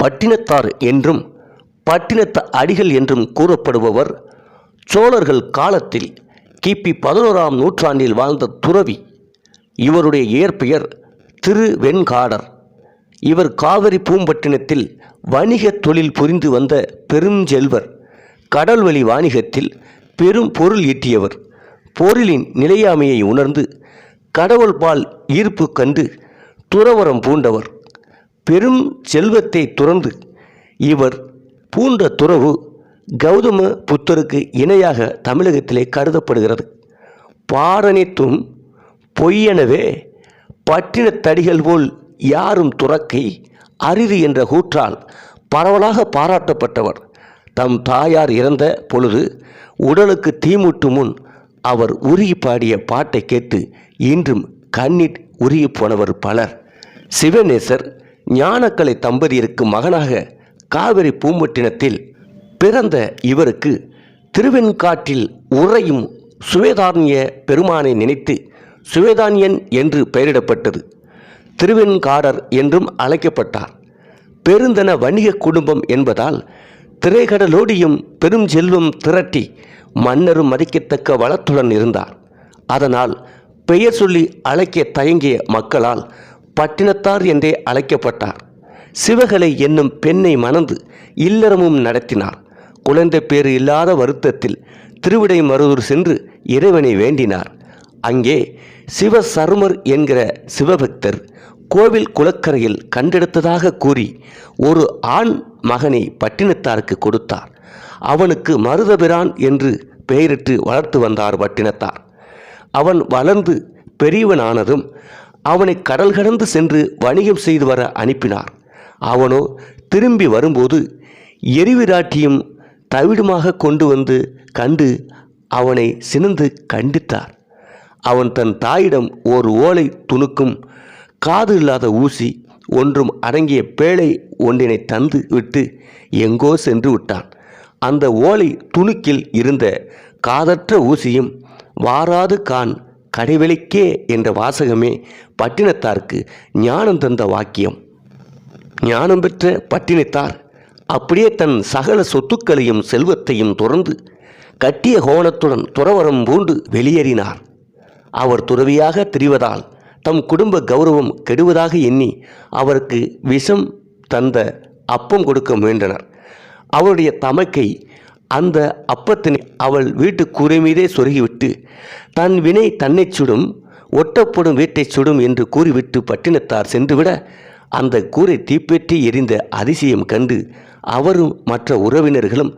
பட்டினத்தார் என்றும் பட்டினத்த அடிகள் என்றும் கூறப்படுபவர். சோழர்கள் காலத்தில் கிபி பதினோராம் நூற்றாண்டில் வாழ்ந்த துறவி. இவருடைய இயற்பெயர் திரு வெண்காடர் இவர் காவிரி பூம்பட்டினத்தில் வணிக தொழில் புரிந்து வந்த பெருஞ்செல்வர். கடல்வழி வாணிகத்தில் பெரும் பொருள் ஈட்டியவர். பொருளின் நிலையாமையை உணர்ந்து கடவுள் பால் ஈர்ப்பு கண்டு துறவரம் பூண்டவர். பெரும் செல்வத்தை துறந்து இவர் பூண்ட துறவு கௌதம புத்தருக்கு இணையாக தமிழகத்திலே கருதப்படுகிறது. பாரணித்தும் பொய்யெனவே பட்டினத்தடிகள் போல் யாரும் துறக்கை அரிது என்ற கூற்றால் பரவலாக பாராட்டப்பட்டவர். தம் தாயார் இறந்த பொழுது உடலுக்கு தீமுட்டு முன் அவர் உருகி பாடிய பாட்டை கேட்டு இன்றும் கண்ணீர் உருகி போனவர் பலர். சிவநேசர் ஞானக்கலை தம்பதியருக்கு மகனாக காவிரி பூம்பட்டினத்தில் பிறந்த இவருக்கு திருவெண்காட்டில் உறையும் சுவேதாரண்ய பெருமானை நினைத்து சுவேதானியன் என்று பெயரிடப்பட்டது. திருவெண்காரர் என்றும் அழைக்கப்பட்டார். பெருந்தன வணிக குடும்பம் என்பதால் திரைகடலோடியும் பெரும் செல்வம் திரட்டி மன்னரும் மதிக்கத்தக்க வளத்துடன் இருந்தார். அதனால் பெயர் சொல்லி அழைக்க தயங்கிய மக்களால் பட்டினத்தார் என்றே அழைக்கப்பட்டார். சிவகலை என்னும் பெண்ணை மணந்து இல்லறமும் நடத்தினார். குழந்தை பேறு இல்லாத வருத்தத்தில் திருவிடை மருதூர் சென்று இறைவனை வேண்டினார். அங்கே சிவசருமர் என்கிற சிவபக்தர் கோவில் குளக்கரையில் கண்டெடுத்ததாக கூறி ஒரு ஆண் மகனை பட்டினத்தாருக்கு கொடுத்தார். அவனுக்கு மருதபிரான் என்று பெயரிட்டு வளர்த்து வந்தார் பட்டினத்தார். அவன் வளர்ந்து பெரியவனானதும் அவனை கடல் கடந்து சென்று வணிகம் செய்து வர அனுப்பினார். அவனோ திரும்பி வரும்போது எரிவிராட்டியும் தவிடுமாக கொண்டு வந்து கண்டு அவனை சினந்து கண்டித்தார். அவன் தன் தாயிடம் ஓர் ஓலை துணுக்கும் காது இல்லாத ஊசி ஒன்றும் அடங்கிய பேழை ஒன்றினை தந்து விட்டு எங்கோ சென்று விட்டான். அந்த ஓலை துணுக்கில் இருந்த காதற்ற ஊசியும் வாராது கான் கடைவெளிக்கே என்ற வாசகமே பட்டினத்தாருக்கு ஞானம் தந்த வாக்கியம். ஞானம் பெற்ற பட்டினத்தார் அப்படியே தன் சகல சொத்துக்களையும் செல்வத்தையும் துறந்து கட்டிய கோணத்துடன் துறவரம் பூண்டு வெளியேறினார். அவர் துறவியாக திரிவதால் தம் குடும்ப கௌரவம் கெடுவதாக எண்ணி அவருக்கு விஷம் தந்த அப்பம் கொடுக்க முயன்றனர். அவருடைய தமக்கை அந்த அப்பத்தினை அவள் வீட்டு கூரை மீதே சொருகிவிட்டு தன் வினை தன்னை சுடும் ஒட்டப்படும் வீட்டை சுடும் என்று கூறிவிட்டு பட்டினத்தார் சென்றுவிட அந்த கூரை தீப்பற்றி எரிந்த அதிசயம் கண்டு அவரும் மற்ற உறவினர்களும்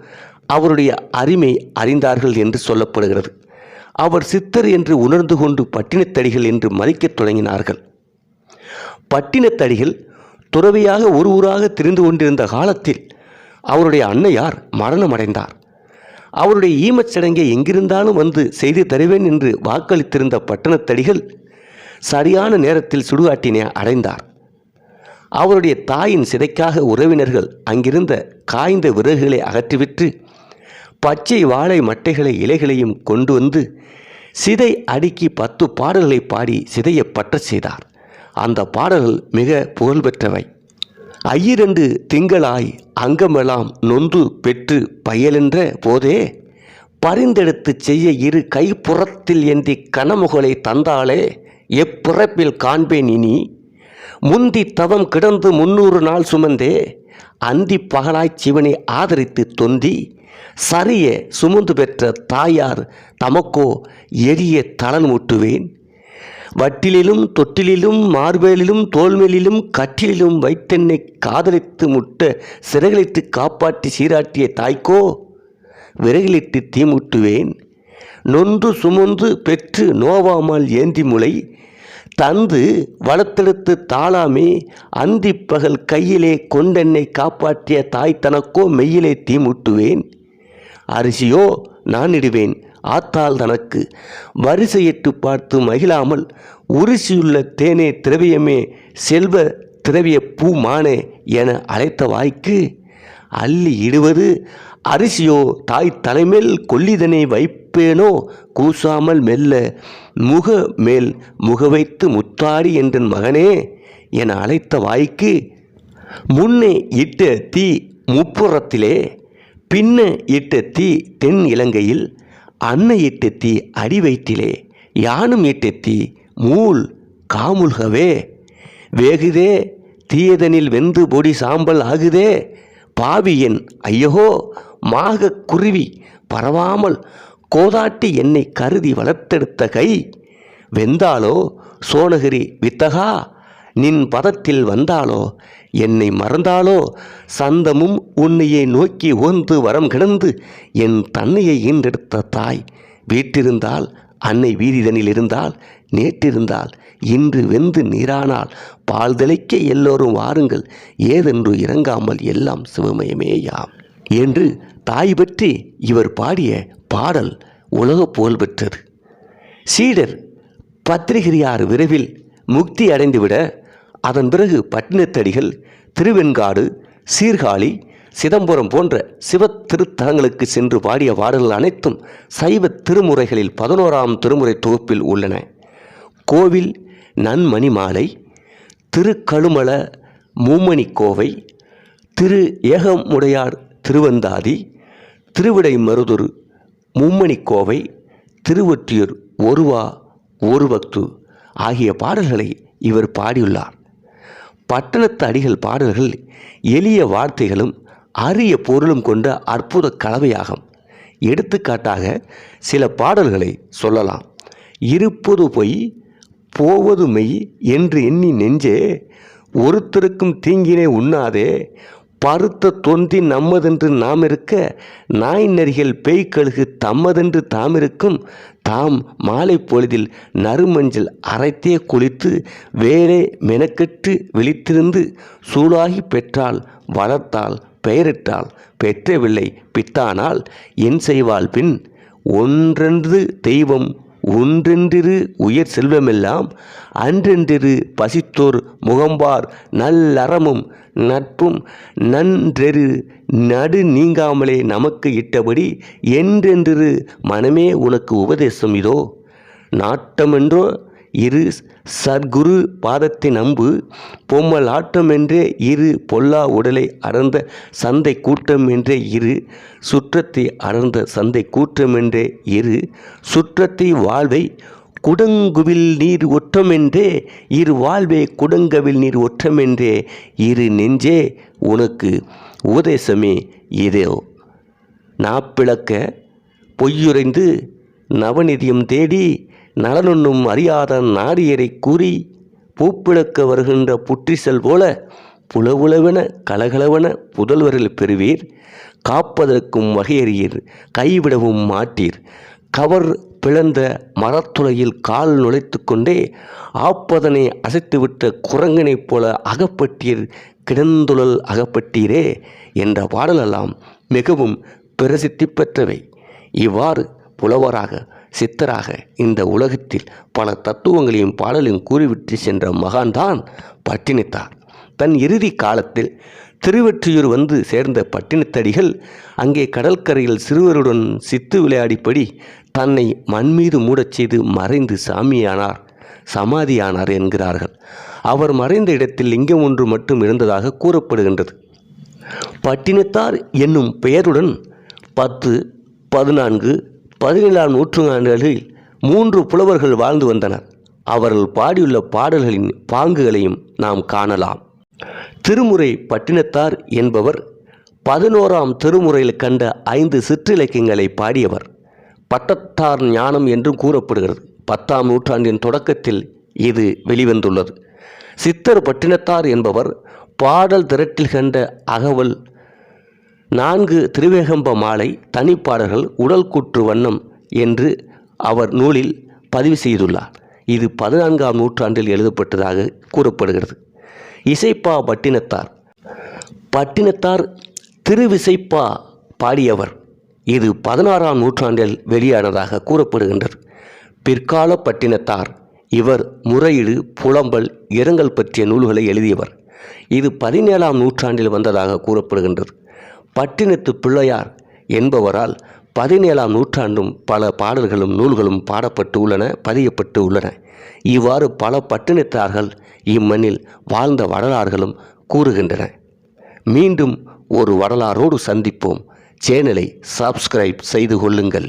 அவருடைய அருமை அறிந்தார்கள் என்று சொல்லப்படுகிறது. அவர் சித்தர் என்று உணர்ந்து கொண்டு பட்டினத்தடிகள் என்று மதிக்கத் தொடங்கினார்கள். பட்டினத்தடிகள் துறவியாக ஒரு ஊராக திரிந்து கொண்டிருந்த காலத்தில் அவருடைய அன்னையார் மரணமடைந்தார். அவருடைய ஈமச் சடங்கை எங்கிருந்தாலும் வந்து செய்து தருவேன் என்று வாக்களித்திருந்த பட்டணத்தடிகள் சரியான நேரத்தில் சுடுகாட்டினை அடைந்தார். அவருடைய தாயின் சிதைக்காக உறவினர்கள் அங்கிருந்த காய்ந்த விறகுகளை அகற்றிவிட்டு பச்சை வாழை மட்டைகளை இலைகளையும் கொண்டு வந்து சிதை அடுக்கி பத்து பாடல்களை பாடி சிதையை பற்றச் செய்தார். அந்த பாடல்கள் மிக புகழ்பெற்றவை. ஐயிரண்டு திங்களாய் அங்கமெல்லாம் நொந்து பெற்று பயலென்ற போதே பரிந்தெடுத்துச் செய்ய இரு கைப்புறத்தில் ஏந்தி கனமுகளை தந்தாலே எப்பிறப்பில் காண்பேன் இனி? முந்தி தவம் கிடந்து முன்னூறு நாள் சுமந்தே அந்தி பகலாய் சிவனை ஆதரித்து தொந்தி சரிய சுமந்து பெற்ற தாயார் தமக்கோ எரிய தளன் மூட்டுவேன் வட்டிலிலும் தொட்டிலிலும் மார்பேலிலும் தோல்மேலிலும் கட்டிலிலும் வைத்தென்னை காதலித்து முட்ட சிறகிலிட்டு காப்பாற்றி சீராட்டிய தாய்க்கோ விறகிலிட்டு தீமுட்டுவேன் நொன்று சுமந்து பெற்று நோவாமல் ஏந்தி முளை தந்து வளர்த்தெடுத்து தாளாமே அந்தி பகல் கையிலே கொண்டென்னை காப்பாற்றிய தாய் தனக்கோ மெய்யிலே தீமுட்டுவேன் அரிசியோ நான் இடுவேன். ஆத்தால் தனக்கு வரிசையிட்டு பார்த்து மகிழாமல் உரிசியுள்ள தேனே திரவியமே செல்வ திரவிய பூ மானே என அழைத்த வாய்க்கு அள்ளி இடுவது அரிசியோ தாய் தலைமேல் கொல்லிதனை வைப்பேனோ கூசாமல் மெல்ல முக மேல் முக வைத்து முத்தாடி என்றன் மகனே என அழைத்த வாய்க்கு முன்னே இட்ட தீ முப்புறத்திலே பின்ன இட்ட தீ தென் இலங்கையில் அன்னை எட்டெத்தி அடி வயிற்றிலே யானும் எட்டெத்தி மூல் காமுல்கவே. வேகுதே தீயதனில் வெந்து பொடி சாம்பல் ஆகுதே. பாவி என் ஐயகோ மாக குருவி பரவாமல் கோதாட்டி என்னை கருதி வளர்த்தெடுத்த கை. வெந்தாலோ சோனகிரி வித்தகா நின் பதத்தில் வந்தாலோ? என்னை மறந்தாலோ? சந்தமும் உன்னையே நோக்கி ஓந்து வரம் கிடந்து என் தன்னையை ஈன்றெடுத்த தாய் வீட்டிருந்தால் அன்னை வீதிதனில் இருந்தால் நேற்றிருந்தால் இன்று வெந்து நீரானால் பால் தெளிக்க எல்லோரும் வாருங்கள் ஏதென்று இறங்காமல் எல்லாம் சிவமயமேயாம். என்று தாய் பற்றி இவர் பாடிய பாடல் உலக புகழ் பெற்றது. சீடர் பத்திரிகிரியார் விரைவில் முக்தி அடைந்துவிட அதன் பிறகு பட்டினத்தடிகள் திருவெண்காடு சீர்காழி சிதம்பரம் போன்ற சிவ திருத்தலங்களுக்கு சென்று பாடிய பாடல்கள் அனைத்தும் சைவ திருமுறைகளில் பதினோராம் திருமுறை தொகுப்பில் உள்ளன. கோவில் நன்மணி மாலை திருக்கழுமல மூமணி கோவை திரு ஏகமுடையார் திருவந்தாதி திருவிடை மருதூர் மும்மணி கோவை திருவொற்றியூர் ஒருவா ஒருவக்து ஆகிய பாடல்களை இவர் பாடியுள்ளார். பட்டணத்து அடிகள் பாடல்கள் எளிய வார்த்தைகளும் அரிய பொருளும் கொண்ட அற்புத கலவையாகும். எடுத்துக்காட்டாக சில பாடல்களை சொல்லலாம். இருப்பது பொய் போவது மெய் என்று எண்ணி நெஞ்சே ஒருத்தருக்கும் தீங்கினை உண்ணாதே பருத்த தொந்தி நம்மதென்று நாம் இருக்க நாய் நரிகள் பேய் கழுகு தம்மதென்று தாம் இருக்கும் தாம் மாலை பொழுதில் நறுமஞ்சள் அரைத்தே குளித்து வேறே மெனக்கெட்டு விழித்திருந்து சூடாகி பெற்றால் வளர்த்தால் பெயரிட்டால் பெற்றவில்லை பித்தானால் என் செய்வாள் பின் ஒன்றென்று தெய்வம் ஒன்றென்றிரு உயர் செல்வமெல்லாம் அன்றென்றிரு பசித்தோர் முகம்பார் நல்லறமும் நட்பும் நன்றெரு நடு நீங்காமலே நமக்கு இட்டபடி என்றென்றிரு மனமே உனக்கு உபதேசம் இதோ. நாட்டமென்றோ இரு சத்குரு பாதத்தின் அம்பு பொம்மல் ஆட்டம் என்றே இரு பொல்லா உடலை அடர்ந்த சந்தை கூட்டம் என்றே இரு சுற்றத்தை அடர்ந்த சந்தை கூட்டம் என்றே இரு சுற்றத்தை வாழ்வை குடங்குவில் நீர் ஒற்றமென்றே இரு வாழ்வே குடங்கவில் நீர் ஒற்றமென்றே இரு நெஞ்சே உனக்கு உபதேசமே இதோ. நாப்பிளக்க பொய்யுரைந்து நவநிதியம் தேடி நலனுண்ணும் அறியாத நாடியரை கூறி பூப்பிழக்க வருகின்ற புற்றிசல் போல புலவுளவென கலகலவென புதல்வரில் பெறுவீர். காப்பதற்கும் வகையறியீர். கைவிடவும் மாட்டீர். கவர் பிளந்த மரத்துளையில் கால் நுழைத்து கொண்டே ஆப்பதனை அசைத்துவிட்ட குரங்கனைப் போல அகப்பட்டீர். கிடந்துழல் அகப்பட்டீரே என்ற பாடலெல்லாம் மிகவும் பிரசித்தி பெற்றவை. இவ்வாறு புலவராக சித்தராக இந்த உலகத்தில் பல தத்துவங்களையும் பாடலையும் கூறிவிட்டு சென்ற மகான்தான் பட்டினித்தார். தன் இறுதி காலத்தில் திருவெற்றியூர் வந்து சேர்ந்த பட்டினத்தடிகள் அங்கே கடற்கரையில் சிறுவருடன் சித்து விளையாடிப்படி தன்னை மண் மீது மூடச் செய்து மறைந்து சாமியானார் சமாதியானார் என்கிறார்கள். அவர் மறைந்த இடத்தில் லிங்கம் ஒன்று மட்டும் இருந்ததாக கூறப்படுகின்றது. பட்டினத்தார் என்னும் பெயருடன் பத்து பதினான்கு பதினேழாம் நூற்றாண்டுகளில் மூன்று புலவர்கள் வாழ்ந்து வந்தனர். அவர்கள் பாடியுள்ள பாடல்களின் பாங்குகளையும் நாம் காணலாம். திருமுறை பட்டினத்தார் என்பவர் பதினோராம் திருமுறையில் கண்ட ஐந்து சிற்றிலக்கியங்களை பாடியவர். பட்டத்தார் ஞானம் என்றும் கூறப்படுகிறது. பத்தாம் நூற்றாண்டின் தொடக்கத்தில் இது வெளிவந்துள்ளது. சித்தர் பட்டினத்தார் என்பவர் பாடல் திரட்டில் கண்ட அகவல் நான்கு திருவேகம்ப மாலை தனிப்பாடல்கள் உடல் கூற்று வண்ணம் என்று அவர் நூலில் பதிவு செய்துள்ளார். இது பதினான்காம் நூற்றாண்டில் எழுதப்பட்டதாக கூறப்படுகிறது. இசைப்பா பட்டினத்தார். பட்டினத்தார் திருவிசைப்பா பாடியவர். இது பதினாறாம் நூற்றாண்டில் வெளியானதாக கூறப்படுகின்றது. பிற்கால பட்டினத்தார். இவர் முறையீடு புலம்பல் இரங்கல் பற்றிய நூல்களை எழுதியவர். இது பதினேழாம் நூற்றாண்டில் வந்ததாக கூறப்படுகின்றது. பட்டினத்து பிள்ளையார் என்பவரால் பதினேழாம் நூற்றாண்டும் பல பாடல்களும் நூல்களும் பாடப்பட்டு உள்ளன பதியப்பட்டு உள்ளன. இவ்வாறு பல பட்டினத்தார்கள் இம்மண்ணில் வாழ்ந்த வரலாறுகளும் கூறுகின்றன. மீண்டும் ஒரு வரலாறோடு சந்திப்போம். சேனலை சப்ஸ்கிரைப் செய்து கொள்ளுங்கள்.